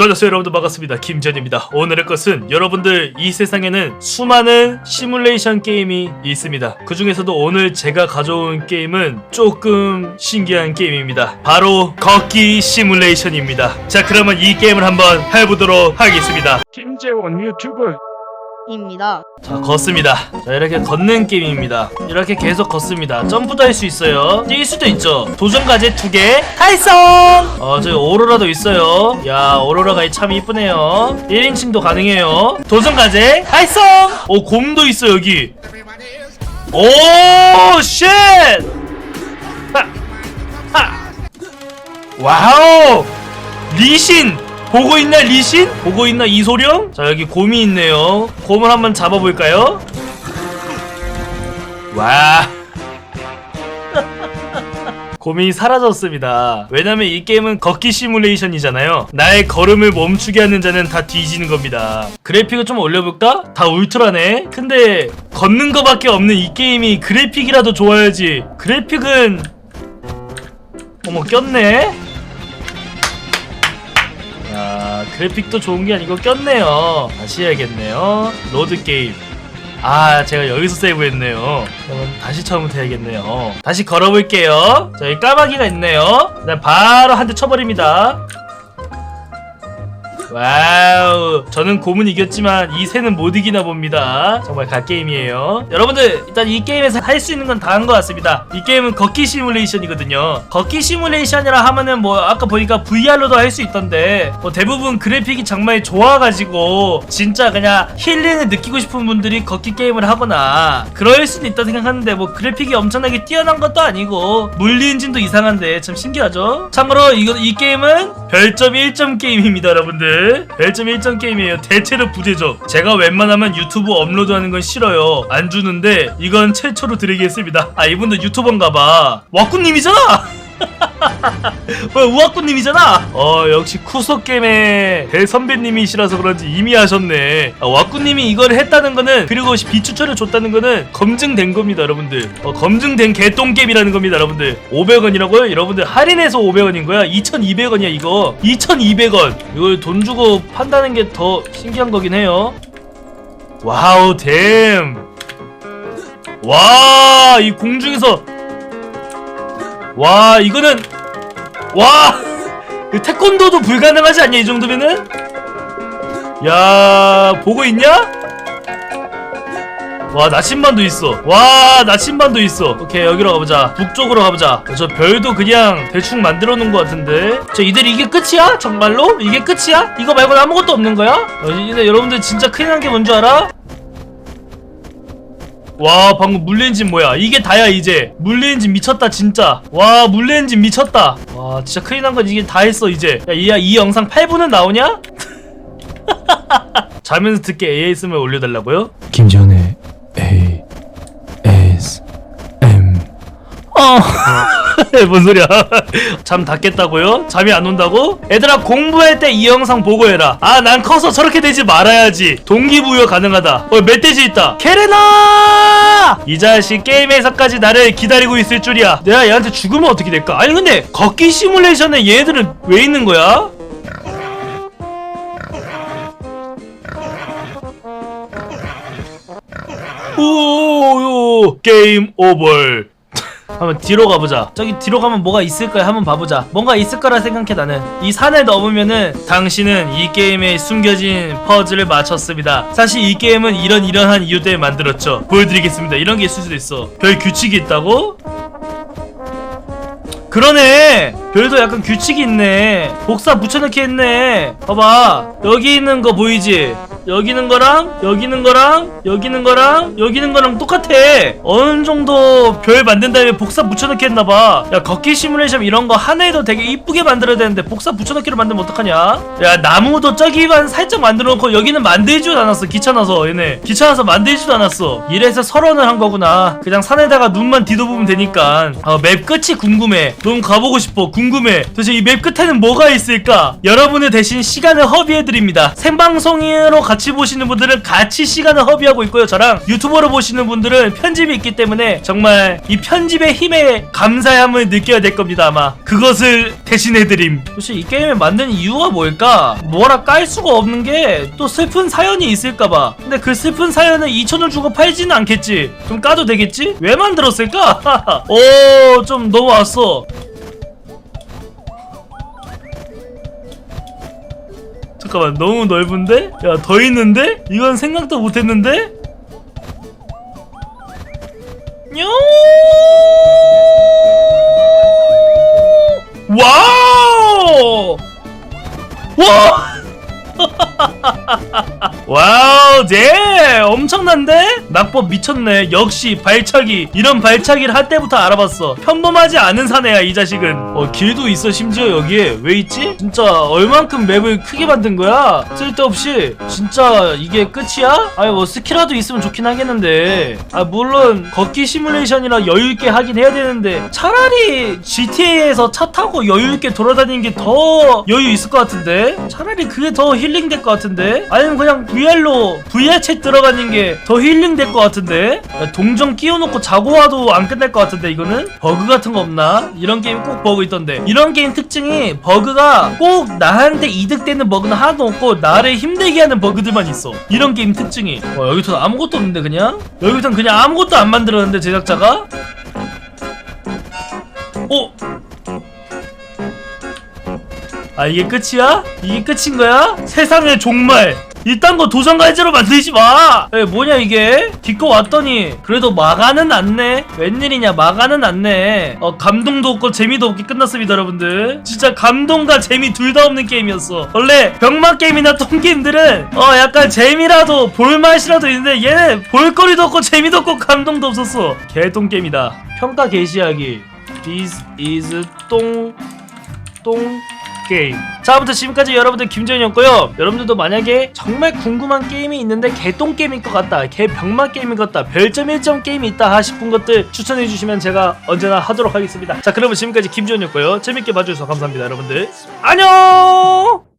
안녕하세요 여러분들 반갑습니다. 김전입니다. 오늘의 것은 여러분들 이 세상에는 수많은 시뮬레이션 게임이 있습니다. 그 중에서도 오늘 제가 가져온 게임은 조금 신기한 게임입니다. 바로 걷기 시뮬레이션입니다. 자 그러면 이 게임을 한번 해보도록 하겠습니다. 김재원 유튜브 입니다. 자 걷습니다. 자 이렇게 걷는 게임입니다. 이렇게 계속 걷습니다. 점프도 할 수 있어요. 뛸 수도 있죠. 도전 과제 두 개. 달성! 어 저기 오로라도 있어요. 야 오로라가 참 이쁘네요. 1인칭도 가능해요. 도전 과제. 달성! 오 곰도 있어 여기. 오쉣! 와우! 리신 보고 있나 리신? 보고 있나 이소룡? 자 여기 곰이 있네요 곰을 한번 잡아볼까요? 와 곰이 사라졌습니다 왜냐면 이 게임은 걷기 시뮬레이션이잖아요 나의 걸음을 멈추게 하는 자는 다 뒤지는 겁니다 그래픽을 좀 올려볼까? 다 울트라네 근데 걷는 거밖에 없는 이 게임이 그래픽이라도 좋아야지 그래픽은 어머 꼈네 그래픽도 좋은 게 아니고 꼈네요. 다시 해야겠네요. 로드 게임. 아, 제가 여기서 세이브했네요. 그러면 다시 처음부터 해야겠네요. 다시 걸어볼게요. 자, 여기 까마귀가 있네요. 그다음 바로 한 대 쳐버립니다. 와우 저는 곰은 이겼지만 이 새는 못 이기나 봅니다. 정말 갓게임이에요. 여러분들 일단 이 게임에서 할 수 있는 건 다 한 것 같습니다. 이 게임은 걷기 시뮬레이션이거든요. 걷기 시뮬레이션이라 하면은 뭐 아까 보니까 VR로도 할 수 있던데 뭐 대부분 그래픽이 정말 좋아가지고 진짜 그냥 힐링을 느끼고 싶은 분들이 걷기 게임을 하거나 그럴 수도 있다 생각하는데 뭐 그래픽이 엄청나게 뛰어난 것도 아니고 물리 엔진도 이상한데 참 신기하죠? 참고로 이거 이 게임은 별점 1점 게임입니다 여러분들 별점 1점 게임이에요. 대체로 부재죠. 제가 웬만하면 유튜브 업로드하는 건 싫어요. 안 주는데 이건 최초로 드리겠습니다. 아 이분도 유튜버인가봐. 와꾸님이잖아 뭐야 우아꾸님이잖아. 어 역시 쿠소게임의 대선배님이시라서 그런지 이미 하셨네. 아, 와꾸님이 이걸 했다는 거는 그리고 비추천을 줬다는 거는 검증된 겁니다 여러분들. 어, 검증된 개똥게임이라는 겁니다 여러분들. 500원이라고요? 여러분들 할인해서 500원인 거야? 2200원이야 이거. 2200원. 이걸 돈 주고 판다는 게 더 신기한 거긴 해요. 와우 댐 와 이 공중에서 와 이거는 와 태권도도 불가능하지 않냐 이 정도면은 야 보고 있냐? 와 나침반도 있어 와 나침반도 있어 오케이 여기로 가보자 북쪽으로 가보자 저 별도 그냥 대충 만들어 놓은 것 같은데 저 이들 이게 끝이야? 정말로? 이게 끝이야? 이거 말고는 아무것도 없는 거야? 어, 근데 여러분들 진짜 큰일 난 게 뭔 줄 알아? 와 방금 물레엔진 뭐야 이게 다야 이제 물레엔진 미쳤다 진짜 와 물레엔진 미쳤다 와 진짜 큰일 난 건 이게 다 했어 이제 야이 이 영상 8분은 나오냐? 자면서 듣게 ASMR 올려달라고요? 김재원의 A S M 어. 뭔 소리야? 잠다 깼다고요? 잠이 안 온다고? 얘들아 공부할 때 이 영상 보고 해라. 아 난 커서 저렇게 되지 말아야지. 동기부여 가능하다. 어 멧돼지 있다. 케레나! 이 자식 게임에서까지 나를 기다리고 있을 줄이야. 내가 얘한테 죽으면 어떻게 될까? 아니 근데 걷기 시뮬레이션에 얘들은 왜 있는 거야? 오요 게임 오버. 한번 뒤로 가보자. 저기 뒤로 가면 뭐가 있을까요? 한번 봐보자. 뭔가 있을 거라 생각해 나는. 이 산을 넘으면은 당신은 이 게임에 숨겨진 퍼즐을 맞췄습니다. 사실 이 게임은 이런 이러한 이유 때문에 만들었죠. 보여드리겠습니다. 이런 게 있을 수도 있어. 별 규칙이 있다고? 그러네. 별도 약간 규칙이 있네. 복사 붙여넣기 했네. 봐봐. 여기 있는 거 보이지? 여기 있는 거랑 여기 있는 거랑 여기 있는 거랑 여기 있는 거랑 똑같아. 어느 정도 별 만든 다음에 복사 붙여넣기 했나봐. 야 걷기 시뮬레이션 이런 거 하나에도 되게 이쁘게 만들어야 되는데 복사 붙여넣기로 만들면 어떡하냐? 야 나무도 저기만 살짝 만들어 놓고 여기는 만들지도 않았어. 귀찮아서 얘네. 귀찮아서 만들지도 않았어. 이래서 설원을 한 거구나. 그냥 산에다가 눈만 뒤덮으면 되니까. 어, 맵 끝이 궁금해. 너무 가보고 싶어. 궁금해. 도대체 이 맵 끝에는 뭐가 있을까? 여러분의 대신 시간을 허비해드립니다. 생방송으로 같이 보시는 분들은 같이 시간을 허비하고 있고요. 저랑 유튜버로 보시는 분들은 편집이 있기 때문에 정말 이 편집의 힘에 감사함을 느껴야 될 겁니다. 아마 그것을 대신해드림. 혹시 이 게임을 만든 이유가 뭘까? 뭐라 깔 수가 없는 게 또 슬픈 사연이 있을까봐. 근데 그 슬픈 사연을 2천원 주고 팔지는 않겠지. 좀 까도 되겠지? 왜 만들었을까? 오, 좀 넘어왔어. 잠깐만 너무 넓은데? 야 더 있는데? 이건 생각도 못했는데? 뇨 와우 와 와우 제 엄청난데? 낙법 미쳤네. 역시 발차기. 이런 발차기를 할 때부터 알아봤어. 평범하지 않은 사내야 이 자식은. 어 길도 있어 심지어 여기에. 왜 있지? 진짜 얼만큼 맵을 크게 만든 거야? 쓸데없이. 진짜 이게 끝이야? 아니 뭐 스키라도 있으면 좋긴 하겠는데. 아 물론 걷기 시뮬레이션이라 여유있게 하긴 해야 되는데. 차라리 GTA에서 차 타고 여유있게 돌아다니는 게 더 여유 있을 것 같은데? 차라리 그게 더 힐링 될 것 같은데? 아니면 그냥 VR로 VR 챗 들어가는 게 더 힐링 될 것 같은데? 야, 동전 끼워놓고 자고 와도 안 끝날 것 같은데 이거는? 버그 같은 거 없나? 이런 게임 꼭 버그 있던데. 이런 게임 특징이 버그가 꼭 나한테 이득되는 버그는 하나도 없고 나를 힘들게 하는 버그들만 있어. 이런 게임 특징이. 어, 여기서 아무것도 없는데 그냥? 여기선 그냥 아무것도 안 만들었는데 제작자가? 어? 아 이게 끝이야? 이게 끝인 거야? 세상에 정말 이딴 거 도전 과제로 만들지 마! 에 뭐냐 이게? 기껏 왔더니 그래도 마가는 않네 웬일이냐 마가는 않네 어 감동도 없고 재미도 없게 끝났습니다 여러분들. 진짜 감동과 재미 둘 다 없는 게임이었어. 원래 병맛 게임이나 똥 게임들은 어 약간 재미라도 볼맛이라도 있는데 얘는 볼거리도 없고 재미도 없고 감동도 없었어. 개똥 게임이다. 평가 게시하기. This is 똥 똥 게임. 자, 아무튼 지금까지 여러분들 김재현이었고요. 여러분들도 만약에 정말 궁금한 게임이 있는데 개똥 게임일 것 같다, 개병맛 게임일 것 같다, 별점 1점 게임이 있다 싶은 것들 추천해 주시면 제가 언제나 하도록 하겠습니다. 자, 그러면 지금까지 김재현이었고요. 재밌게 봐주셔서 감사합니다, 여러분들. 안녕!